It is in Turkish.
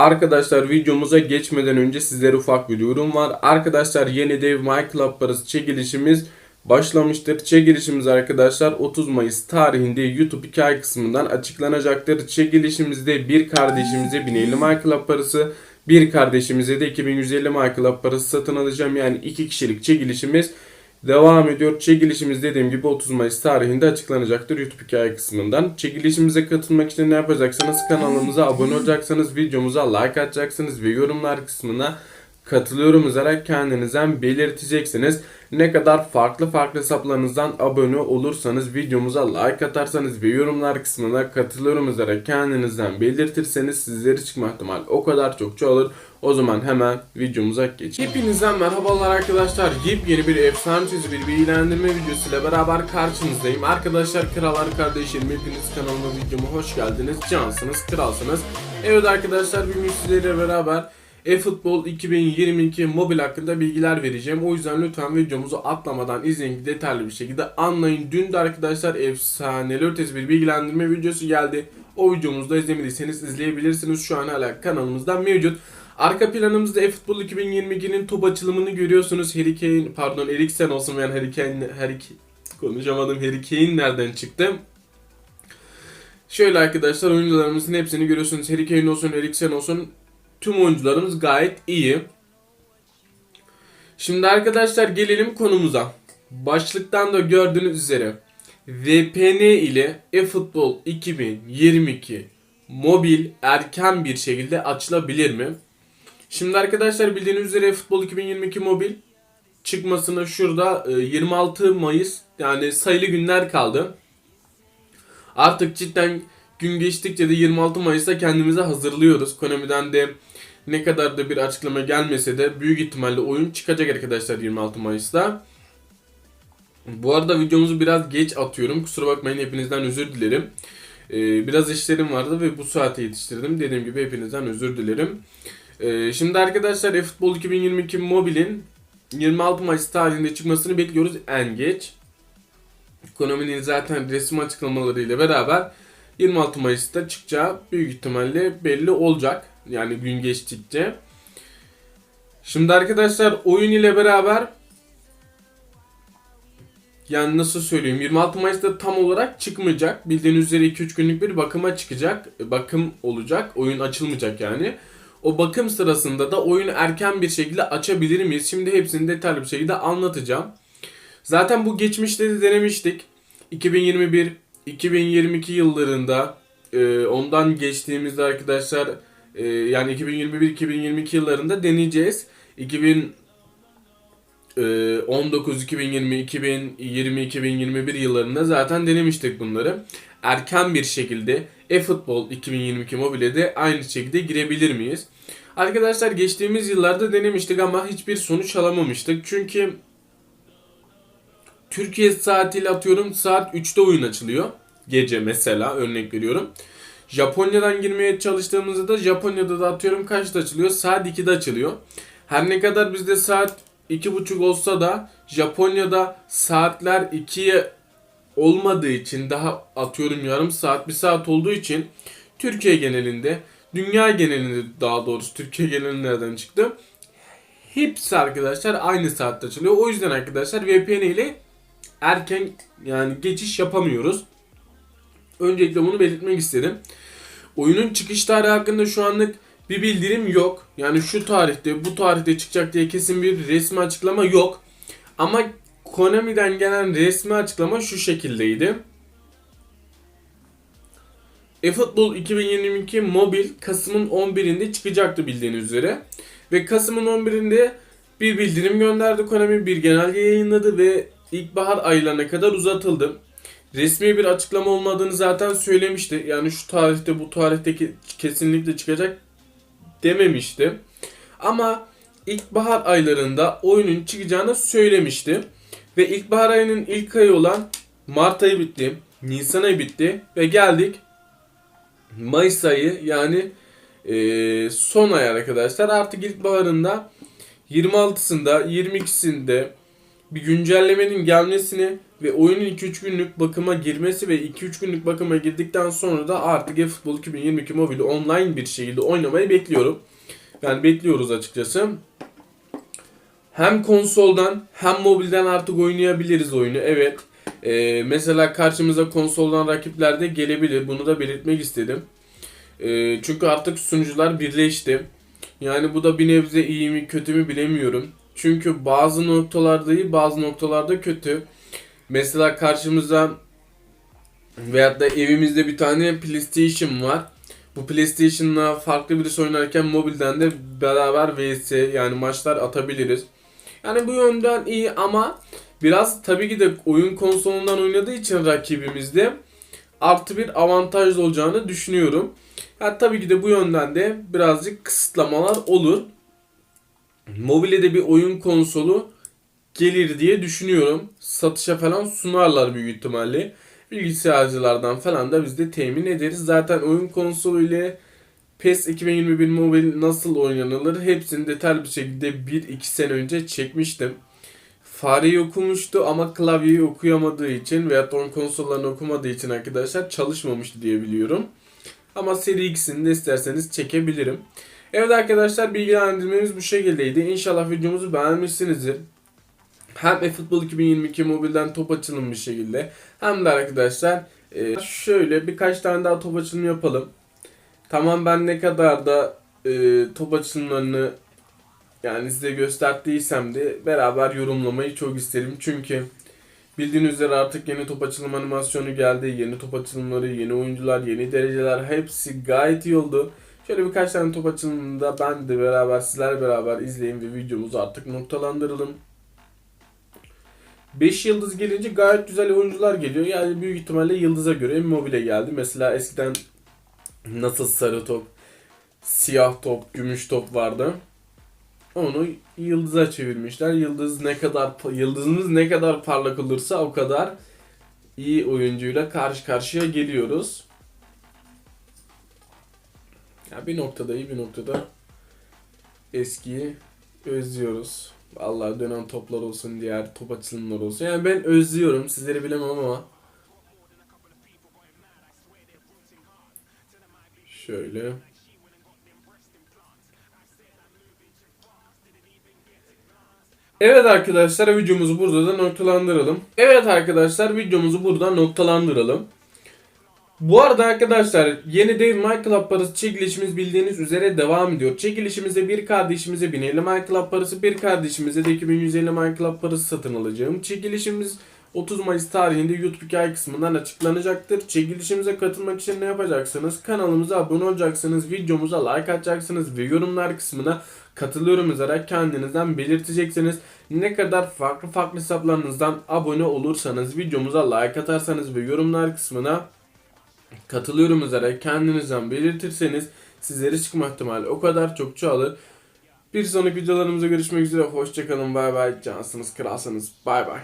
Arkadaşlar videomuza geçmeden önce sizlere ufak bir duyurum var. Arkadaşlar yeni dev My Club parası çekilişimiz başlamıştır. Çekilişimiz arkadaşlar 30 Mayıs tarihinde YouTube hikaye kısmından açıklanacaktır. Çekilişimizde bir kardeşimize 1050 My Club parası, bir kardeşimize de 2150 My Club parası satın alacağım. Yani iki kişilik çekilişimiz devam ediyor. Çekilişimiz dediğim gibi 30 Mayıs tarihinde açıklanacaktır YouTube hikaye kısmından. Çekilişimize katılmak için ne yapacaksınız? Kanalımıza abone olacaksınız, videomuza like atacaksınız ve yorumlar kısmına katılıyorum yazarak kendinizden belirteceksiniz. Ne kadar farklı farklı hesaplarınızdan abone olursanız, videomuza like atarsanız ve yorumlar kısmına katılıyorum yazarak kendinizden belirtirseniz sizleri çıkma ihtimali o kadar çok çoğalır. O zaman hemen videomuza geçelim. Hepinizden merhabalar arkadaşlar. Yepyeni bir efsane çizgi bir bilgilendirme videosuyla beraber karşınızdayım. Arkadaşlar krallar kardeşlerim hepiniz kanalıma videoma hoş geldiniz. Cansınız, kralsınız. Evet arkadaşlar bugün sizlerle beraber eFootball 2022 mobil hakkında bilgiler vereceğim. O yüzden lütfen videomuzu atlamadan izleyin detaylı bir şekilde anlayın. Dün de arkadaşlar efsaneli ötesi bir bilgilendirme videosu geldi. O videomuzu da izlemediyseniz izleyebilirsiniz. Şu an hala kanalımızda mevcut. Arka planımızda eFootball 2022'nin top açılımını görüyorsunuz. Harry Kane, pardon Eriksen olsun yani Harry Kane, Harry konuşamadım Harry Kane nereden çıktı? Şöyle arkadaşlar oyuncularımızın hepsini görüyorsunuz. Harry Kane olsun, Eriksen olsun tüm oyuncularımız gayet iyi. Şimdi arkadaşlar gelelim konumuza. Başlıktan da gördüğünüz üzere VPN ile eFootball 2022 mobil erken bir şekilde açılabilir mi? Şimdi arkadaşlar bildiğiniz üzere eFootball 2022 mobil çıkmasına şurada e, 26 Mayıs yani sayılı günler kaldı. Artık cidden gün geçtikçe de 26 Mayıs'ta kendimize hazırlıyoruz. Konami'den de ne kadar da bir açıklama gelmese de büyük ihtimalle oyun çıkacak arkadaşlar 26 Mayıs'ta. Bu arada videomuzu biraz geç atıyorum. Kusura bakmayın hepinizden özür dilerim. Ee, biraz işlerim vardı ve bu saate yetiştirdim. Dediğim gibi hepinizden özür dilerim. Ee, şimdi arkadaşlar eFootball 2022 mobilin 26 Mayıs tarihinde çıkmasını bekliyoruz en geç. Konami'nin zaten resmi açıklamalarıyla beraber 26 Mayıs'ta çıkacağı büyük ihtimalle belli olacak. Yani gün geçtikçe. Şimdi arkadaşlar oyun ile beraber yani nasıl söyleyeyim 26 Mayıs'ta tam olarak çıkmayacak. Bildiğiniz üzere 2-3 günlük bir bakıma çıkacak. Bakım olacak. Oyun açılmayacak yani. O bakım sırasında da oyunu erken bir şekilde açabilir miyiz? Şimdi hepsini detaylı bir şekilde anlatacağım. Zaten bu geçmişte de denemiştik. 2021 2022 yıllarında e, ondan geçtiğimizde arkadaşlar e, yani 2021-2022 yıllarında deneyeceğiz. 2019, 2020, 2020, 2021 yıllarında zaten denemiştik bunları. Erken bir şekilde eFootball 2022 mobile de aynı şekilde girebilir miyiz? Arkadaşlar geçtiğimiz yıllarda denemiştik ama hiçbir sonuç alamamıştık. Çünkü Türkiye saatiyle atıyorum saat 3'te oyun açılıyor. Gece mesela örnek veriyorum. Japonya'dan girmeye çalıştığımızda da Japonya'da da atıyorum kaçta açılıyor? Saat 2'de açılıyor. Her ne kadar bizde saat 2.30 olsa da Japonya'da saatler 2'ye olmadığı için daha atıyorum yarım saat bir saat olduğu için Türkiye genelinde dünya genelinde daha doğrusu Türkiye genelinde nereden çıktı? Hepsi arkadaşlar aynı saatte açılıyor. O yüzden arkadaşlar VPN ile erken yani geçiş yapamıyoruz. Öncelikle bunu belirtmek istedim. Oyunun çıkış tarihi hakkında şu anlık bir bildirim yok. Yani şu tarihte bu tarihte çıkacak diye kesin bir resmi açıklama yok. Ama Konami'den gelen resmi açıklama şu şekildeydi. eFootball 2022 mobil Kasım'ın 11'inde çıkacaktı bildiğiniz üzere. Ve Kasım'ın 11'inde bir bildirim gönderdi Konami, bir genelge yayınladı ve ilkbahar aylarına kadar uzatıldı. Resmi bir açıklama olmadığını zaten söylemişti. Yani şu tarihte bu tarihte kesinlikle çıkacak dememişti. Ama ilkbahar aylarında oyunun çıkacağını söylemişti. Ve ilkbahar ayının ilk ayı olan Mart ayı bitti. Nisan ayı bitti. Ve geldik Mayıs ayı yani e, son ay arkadaşlar. Artık ilkbaharında 26'sında 22'sinde bir güncellemenin gelmesini ve oyunun 2-3 günlük bakıma girmesi ve 2-3 günlük bakıma girdikten sonra da artık eFootball 2022 mobili online bir şekilde oynamayı bekliyorum. Yani bekliyoruz açıkçası. Hem konsoldan hem mobilden artık oynayabiliriz oyunu. Evet. Ee, mesela karşımıza konsoldan rakipler de gelebilir. Bunu da belirtmek istedim. Ee, çünkü artık sunucular birleşti. Yani bu da bir nebze iyi mi kötü mü bilemiyorum. Çünkü bazı noktalarda iyi bazı noktalarda kötü. Mesela karşımıza veyahut da evimizde bir tane PlayStation var. Bu PlayStation'la farklı birisi oynarken mobilden de beraber vs yani maçlar atabiliriz. Yani bu yönden iyi ama biraz tabii ki de oyun konsolundan oynadığı için rakibimizde artı bir avantajlı olacağını düşünüyorum. Ha, tabii ki de bu yönden de birazcık kısıtlamalar olur. Mobile de bir oyun konsolu gelir diye düşünüyorum. Satışa falan sunarlar büyük ihtimalle. Bilgisayarcılardan falan da biz de temin ederiz. Zaten oyun konsolu ile PES 2021 Mobile nasıl oynanılır hepsini detaylı bir şekilde 1-2 sene önce çekmiştim. Fareyi okumuştu ama klavyeyi okuyamadığı için veya oyun konsollarını okumadığı için arkadaşlar çalışmamıştı diye biliyorum. Ama seri ikisini de isterseniz çekebilirim. Evet arkadaşlar bilgilendirmemiz bu şekildeydi. İnşallah videomuzu beğenmişsinizdir. Hem eFootball 2022 mobilden top açılım bir şekilde hem de arkadaşlar e, şöyle birkaç tane daha top açılımı yapalım. Tamam ben ne kadar da e, top açılımlarını yani size gösterdiysem de beraber yorumlamayı çok isterim. Çünkü bildiğiniz üzere artık yeni top açılım animasyonu geldi. Yeni top açılımları, yeni oyuncular, yeni dereceler hepsi gayet iyi oldu. Şöyle birkaç tane top açılımında ben de beraber sizler beraber izleyin ve videomuzu artık noktalandıralım. 5 yıldız gelince gayet güzel oyuncular geliyor. Yani büyük ihtimalle yıldıza göre Immobile geldi. Mesela eskiden nasıl sarı top, siyah top, gümüş top vardı. Onu yıldıza çevirmişler. Yıldız ne kadar yıldızımız ne kadar parlak olursa o kadar iyi oyuncuyla karşı karşıya geliyoruz. Ya bir noktada iyi bir noktada eskiyi özlüyoruz. Vallahi dönen toplar olsun, diğer top açılımlar olsun. Yani ben özlüyorum. Sizleri bilemem ama. Şöyle. Evet arkadaşlar videomuzu burada da noktalandıralım. Evet arkadaşlar videomuzu burada noktalandıralım. Bu arada arkadaşlar yeni Dave Michael parası çekilişimiz bildiğiniz üzere devam ediyor. Çekilişimizde bir kardeşimize 1050 Michael parası bir kardeşimize de 2150 Michael parası satın alacağım. Çekilişimiz 30 Mayıs tarihinde YouTube hikaye kısmından açıklanacaktır. Çekilişimize katılmak için ne yapacaksınız? Kanalımıza abone olacaksınız, videomuza like atacaksınız ve yorumlar kısmına katılıyorum yazarak kendinizden belirteceksiniz. Ne kadar farklı farklı hesaplarınızdan abone olursanız, videomuza like atarsanız ve yorumlar kısmına katılıyorum yazarak kendinizden belirtirseniz sizlere çıkma ihtimali o kadar çok çoğalır. Bir sonraki videolarımızda görüşmek üzere. Hoşçakalın. Bay bay. Cansınız, kralsınız. Bay bay.